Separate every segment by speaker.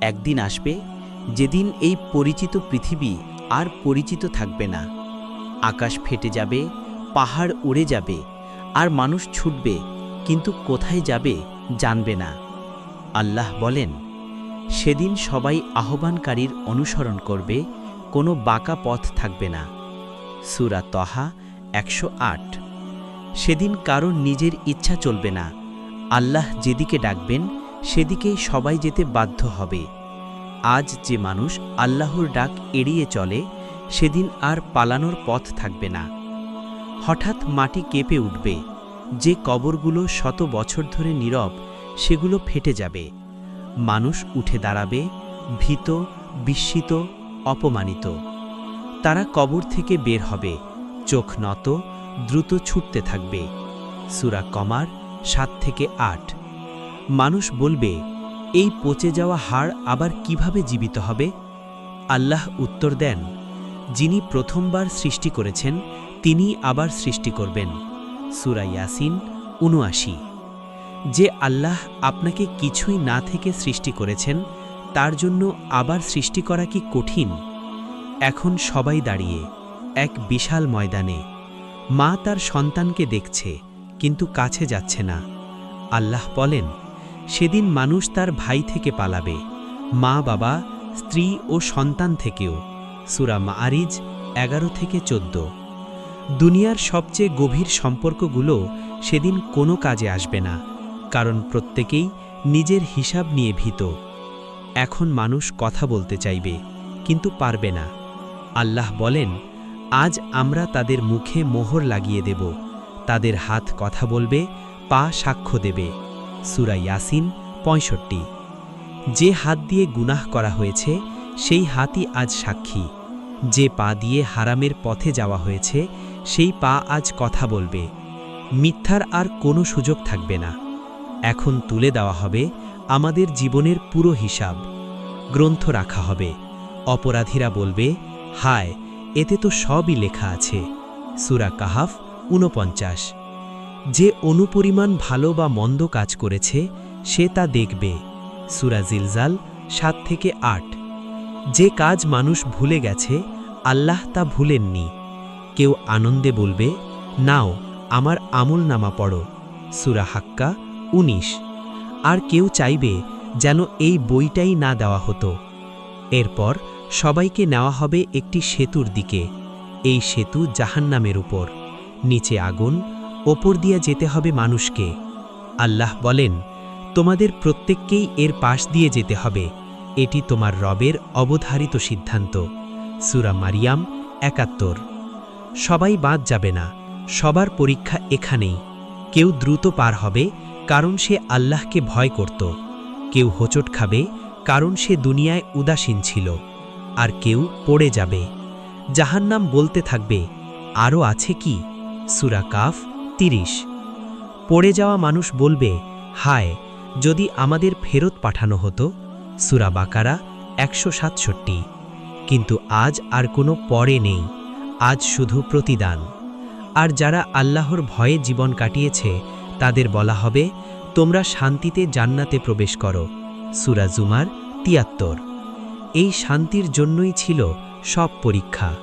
Speaker 1: একদিন আসবে যেদিন এই পরিচিত পৃথিবী আর পরিচিত থাকবে না। আকাশ ফেটে যাবে, পাহাড় উড়ে যাবে, আর মানুষ ছুটবে, কিন্তু কোথায় যাবে জানবে না। আল্লাহ বলেন, সেদিন সবাই আহ্বানকারীর অনুসরণ করবে, কোনো বাঁকা পথ থাকবে না। সুরা তহা একশো আট। সেদিন কারও নিজের ইচ্ছা চলবে না। আল্লাহ যেদিকে ডাকবেন সেদিকেই সবাই যেতে বাধ্য হবে। আজ যে মানুষ আল্লাহর ডাক এড়িয়ে চলে, সেদিন আর পালানোর পথ থাকবে না। হঠাৎ মাটি কেঁপে উঠবে। যে কবরগুলো শত বছর ধরে নীরব, সেগুলো ফেটে যাবে। মানুষ উঠে দাঁড়াবে, ভীত, বিস্মিত, অপমানিত। তারা কবর থেকে বের হবে। চোখ নত, দ্রুত ছুটতে থাকবে। সুরা কমার সাত থেকে আট। মানুষ বলবে, এই পচে যাওয়া হাড় আবার কীভাবে জীবিত হবে? আল্লাহ উত্তর দেন, যিনি প্রথমবার সৃষ্টি করেছেন তিনি আবার সৃষ্টি করবেন। সুরা ইয়াসিন উনআশি যে আল্লাহ আপনাকে কিছুই না থেকে সৃষ্টি করেছেন, তার জন্য আবার সৃষ্টি করা কি কঠিন? এখন সবাই দাঁড়িয়ে, এক বিশাল ময়দানে। মা তার সন্তানকে দেখছে, কিন্তু কাছে যাচ্ছে না। আল্লাহ বলেন সেদিন মানুষ তার ভাই থেকে পালাবে, মা, বাবা, স্ত্রী ও সন্তান থেকেও। সুরা মাআরিজ এগারো থেকে চোদ্দ। দুনিয়ার সবচেয়ে গভীর সম্পর্কগুলো সেদিন কোনো কাজে আসবে না, কারণ প্রত্যেকেই নিজের হিসাব নিয়ে ভীত। এখন মানুষ কথা বলতে চাইবে, কিন্তু পারবে না। আল্লাহ বলেন, আজ আমরা তাদের মুখে মোহর লাগিয়ে দেব, তাদের হাত কথা বলবে, পা সাক্ষ্য দেবে। সুরা ইয়াসিন পঁয়ষট্টি। যে হাত দিয়ে গুনাহ করা হয়েছে, সেই হাতই আজ সাক্ষী। যে পা দিয়ে হারামের পথে যাওয়া হয়েছে, সেই পা আজ কথা বলবে। মিথ্যার আর কোনো সুযোগ থাকবে না। এখন তুলে দেওয়া হবে আমাদের জীবনের পুরো হিসাব। গ্রন্থ রাখা হবে। অপরাধীরা বলবে, হায়, এতে তো সবই লেখা আছে। সুরা কাহাফ ঊনপঞ্চাশ। যে অনুপরিমাণ ভালো বা মন্দ কাজ করেছে, সে তা দেখবে। সুরা জিলজাল সাত থেকে আট। যে কাজ মানুষ ভুলে গেছে, আল্লাহ তা ভুলেননি। কেউ আনন্দে বলবে, নাও, আমার আমল নামা পড়ো। সুরা হাক্কা উনিশ। আর কেউ চাইবে যেন এই বইটাই না দেওয়া হতো। এরপর সবাইকে নেওয়া হবে একটি সেতুর দিকে। এই সেতু জাহান্নামের উপর। নিচে আগুন ওপর দিয়ে যেতে হবে মানুষকে। আল্লাহ বলেন, তোমাদের প্রত্যেককেই এর পাশ দিয়ে যেতে হবে। এটি তোমার রবের অবধারিত সিদ্ধান্ত। সুরা মারিয়াম একাত্তর। সবাই বাদ যাবে না, সবার পরীক্ষা এখানেই। কেউ দ্রুত পার হবে, কারণ সে আল্লাহকে ভয় করত। কেউ হোঁচট খাবে, কারণ সে দুনিয়ায় উদাসীন ছিল। আর কেউ পড়ে যাবে। জাহান্নাম বলতে থাকবে আরও আছে কি? সুরা কাফ তিরিশ। পড়ে যাওয়া মানুষ বলবে, হায়, যদি আমাদের ফেরত পাঠানো হতো। সুরা বাকারা একশো সাতষট্টি। কিন্তু আজ আর কোনো পরে নেই, আজ শুধু প্রতিদান। আর যারা আল্লাহর ভয়ে জীবন কাটিয়েছে, তাদের বলা হবে, তোমরা শান্তিতে জান্নাতে প্রবেশ করো। সুরা জুমার তিয়াত্তর। এই শান্তির জন্যই ছিল সব পরীক্ষা।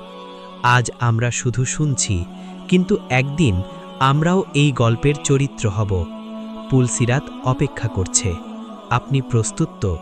Speaker 1: আজ আমরা শুধু শুনছি, কিন্তু একদিন আমরাও এই গল্পের চরিত্র হব। পুলসিরাত অপেক্ষা করছে। আপনি প্রস্তুত তো?